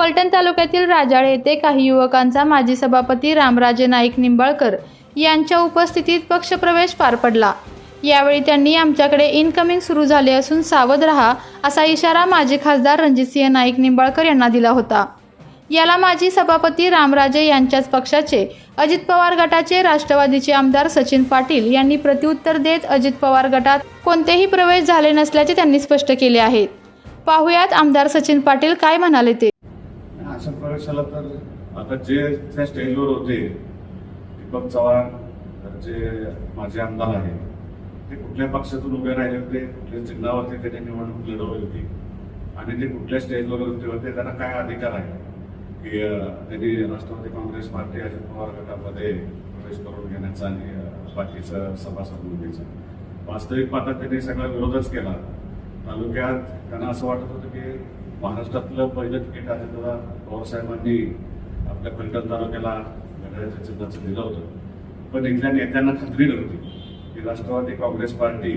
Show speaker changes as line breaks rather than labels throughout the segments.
फलटण तालुक्यातील राजाळे येथे काही युवकांचा माजी सभापती रामराजे नाईक निंबाळकर यांच्या उपस्थितीत पक्षप्रवेश पार पडला. यावेळी त्यांनी आमच्याकडे इनकमिंग सुरू झाले असून सावध रहा असा इशारा माजी खासदार रणजितसिंह नाईक निंबाळकर यांना दिला होता. याला माजी सभापती रामराजे यांच्याच पक्षाचे अजित पवार गटाचे राष्ट्रवादीचे आमदार सचिन पाटील यांनी प्रत्युत्तर देत अजित पवार गटात कोणतेही प्रवेश झाले नसल्याचे त्यांनी स्पष्ट केले आहेत पाहुयात आमदार सचिन पाटील काय म्हणाले ते?
अशा प्रवेशाला तर आता जे त्या स्टेजवर होते दीपक चव्हाण जे माझे आमदार आहेत ते कुठल्या पक्षातून उभे राहिले होते कुठल्या चिन्हावरती त्यांनी निवडणूक लढवली होती? आणि ते कुठल्या स्टेजवर होते होते त्यांना काय अधिकार आहे? की त्यांनी राष्ट्रवादी काँग्रेस पार्टी अजित पवार गटामध्ये प्रवेश करून घेण्याचा आणि बाकीचं सभासद नोंदणीचा वास्तविक पाहता त्यांनी सगळा विरोधच केला. तालुक्यात त्यांना असं वाटत होतं की महाराष्ट्रातलं पहिलं तिकीट अजितदादा पवारसाहेबांनी आपल्या फलटण तालुक्याला लढायचं चिन्हाचं दिलं होतं. पण इथल्या नेत्यांना खात्री नव्हती की राष्ट्रवादी काँग्रेस पार्टी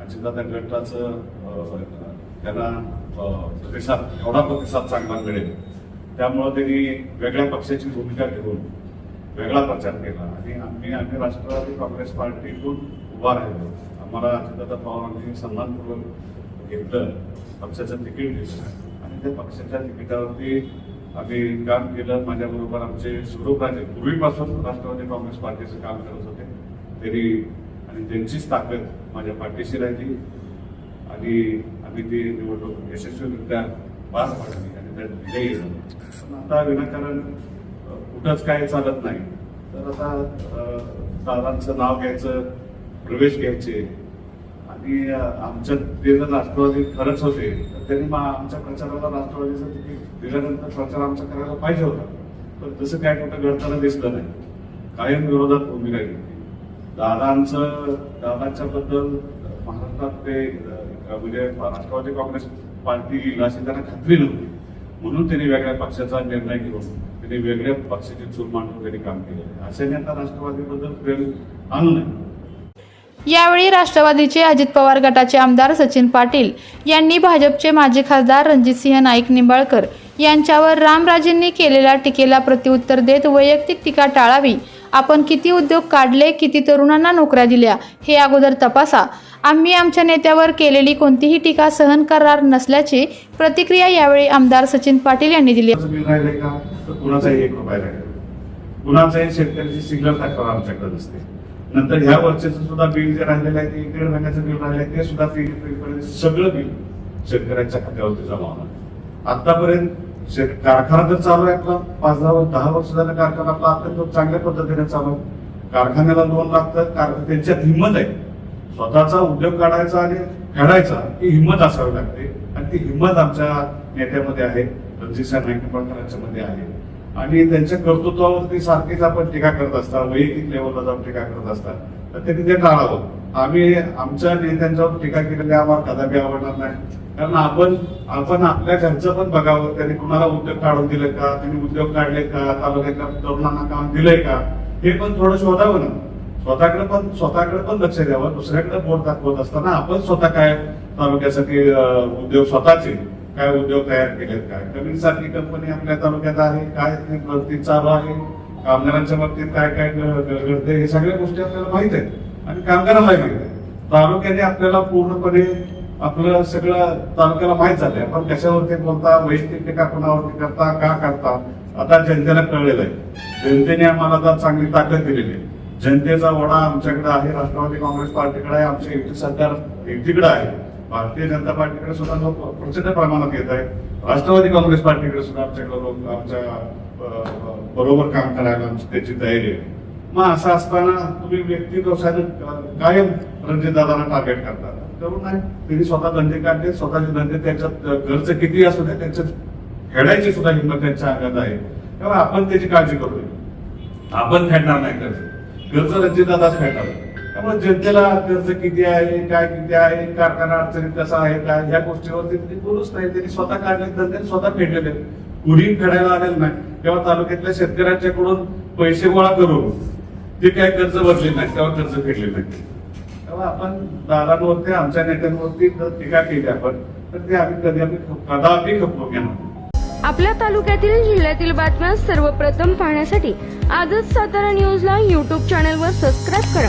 अजितदादा गटाचं त्यांना प्रतिसाद एवढा प्रतिसाद चांगला मिळेल. त्यामुळं त्यांनी वेगळ्या पक्षाची भूमिका घेऊन वेगळा प्रचार केला. आणि आम्ही आम्ही राष्ट्रवादी काँग्रेस पार्टीतून उभा राहिलो. आम्हाला अजितदादा पवारांनी सन्मानपूर्वक घेतलं. पक्षाचं तिकीट घेतलं त्या पक्षाच्या तिकिटावरती आम्ही काम केलं. माझ्याबरोबर आमचे स्वरूपराजे पूर्वीपासून राष्ट्रवादी काँग्रेस पार्टीचं काम करत होते. तरी आणि त्यांचीच ताकद माझ्या पाठीशी राहिली. आणि आम्ही ती निवडणूक यशस्वीरित्या पार पाडली आणि त्यात विजयी झालो. आता विनाकारण कुठंच काय चालत नाही. तर आता दादांचं नाव घ्यायचं प्रवेश घ्यायचे आणि आमच्या ते जर राष्ट्रवादी खरंच होते तर त्यांनी मा- आमच्या प्रचाराला राष्ट्रवादीचं तिकीट दिल्यानंतर प्रचार आमचा करायला पाहिजे होता. पण तसं काय कुठं घडताना दिसलं नाही. कायम विरोधात भूमिका घेतली. दादांचं दादांच्या बद्दल महाराष्ट्रात ते म्हणजे राष्ट्रवादी काँग्रेस पार्टी येईल अशी त्यांना खात्री नव्हती. म्हणून त्यांनी वेगळ्या पक्षाचा निर्णय घेऊन त्यांनी वेगळ्या पक्षाची चूल मांडून त्यांनी काम केलं. अशाने आता राष्ट्रवादीबद्दल प्रेम आणू नये.
यावेळी राष्ट्रवादीचे अजित पवार गटाचे आमदार सचिन पाटील यांनी भाजपचे माजी खासदार रणजितसिंह नाईक निंबाळकर यांच्यावर रामराजेंनी केलेल्या टीकेला प्रत्युत्तर देत वैयक्तिक टीका टाळावी. आपण किती उद्योग काढले किती तरुणांना नोकऱ्या दिल्या हे अगोदर तपासा. आम्ही आमच्या नेत्यावर केलेली कोणतीही टीका सहन करणार नसल्याची प्रतिक्रिया यावेळी आमदार सचिन पाटील यांनी दिली.
कुणाचाही एक रुपया कुणाचाही शेतकऱ्याची सिग्नल आमच्याकडे असते नंतर ह्या वर्षाचं सुद्धा बिल जे राहिलेलं आहे ते एक दीड महिन्याचं बिल राहिलं आहे ते सुद्धा ते सगळं बिल शेतकऱ्यांच्या खात्यावरती जमा होणार. आतापर्यंत शेत कारखाना तर चालू आहे आपला. पाच दहा वर्ष दहा वर्ष झालं कारखाना आपला अत्यंत चांगल्या पद्धतीने चालू आहे. कारखान्याला लोन लागतं कारण त्यांच्यात हिंमत आहे. स्वतःचा उद्योग काढायचा आणि फेडायचा ही हिंमत असावी लागते. आणि ती हिंमत आमच्या नेत्यामध्ये आहे रणजित नाईक निंबाळकरांच्या मध्ये आहे. आणि त्यांच्या कर्तृत्वावरती सारखीच आपण टीका करत असतात वैयक्तिक लेवलला जाऊन टीका करत असतात तर त्यांनी ते टाळावं हो. आम्ही आमच्या नेत्यांच्यावर टीका केलेली आम्हाला कदापि आवडणार नाही. कारण आपण आपण आपल्या घरचं पण बघावं त्यांनी कुणाला उद्योग काढून दिले का त्यांनी उद्योग काढले का तालुक्यातल्या तरुणांना काम दिलंय का हे पण थोडं शोधावं ना. स्वतःकडे पण स्वतःकडे पण लक्ष द्यावं दुसऱ्याकडे बोट दाखवत असताना आपण स्वतः काय तालुक्यासाठी उद्योग स्वतःचे काय उद्योग तयार केलेत काय? कमी सारखी कंपनी आपल्या तालुक्यात आहे काय ते चालू आहे कामगारांच्या बाबतीत काय काय घडते हे सगळ्या गोष्टी आपल्याला माहीत आहेत आणि कामगारांना माहीत आहे तालुक्याने आपल्याला पूर्णपणे आपलं सगळं तालुक्याला माहीत झालंय. आपण कशावरती बोलता वैयक्तिक टीका कोणावरती करता का करता आता जनतेला कळलेलं आहे. जनतेने आम्हाला आता चांगली ताकद दिलेली आहे. जनतेचा वडा आमच्याकडे आहे राष्ट्रवादी काँग्रेस पार्टीकडे आहे आमचे युती सरकार युतीकडे आहे. भारतीय जनता पार्टीकडे सुद्धा लोक प्रचंड प्रमाणात येत आहेत. राष्ट्रवादी काँग्रेस पार्टीकडे सुद्धा आमच्याकडे लोक आमच्या बरोबर काम करायला त्याची तयारी आहे. मग असं असताना तुम्ही व्यक्ती दोषाने कायम रणजितदादांना टार्गेट करता. करू नाही त्यांनी स्वतः धंदे काढले स्वतःचे धंदे त्याच्यात अं, किती असू दे त्यांच्यात खेळायची सुद्धा हिंमत त्यांच्या अंगात आहे. त्यामुळे आपण त्याची काळजी करूया. आपण खेळणार नाही कर्ज कर्ज रणजितदादाच खेळणार त्यामुळे जनतेला कर्ज किती आहे काय किती आहे कारखाना अडचणीत कसा आहे काय ह्या गोष्टीवरती त्यांनी बोलूच नाही. त्यांनी स्वतः काढले तर त्यांनी स्वतः फेडलेले कुणी फेडायला आलेलं नाही. तेव्हा तालुक्यातल्या शेतकऱ्यांच्याकडून पैसे गोळा करून ते काय कर्ज भरले नाही तेव्हा कर्ज फेडले नाही तेव्हा आपण दादांवरती आमच्या नेत्यांवरती जर टीका केली आपण तर ते आम्ही कधी आम्ही कदापि खपवून घेणार
आपल्या तालुक्यातील जिल्ह्यातील बातम्या सर्वप्रथम पाहण्यासाठी आजच सातारा न्यूजला यूट्यूब चॅनलवर सबस्क्राईब करा.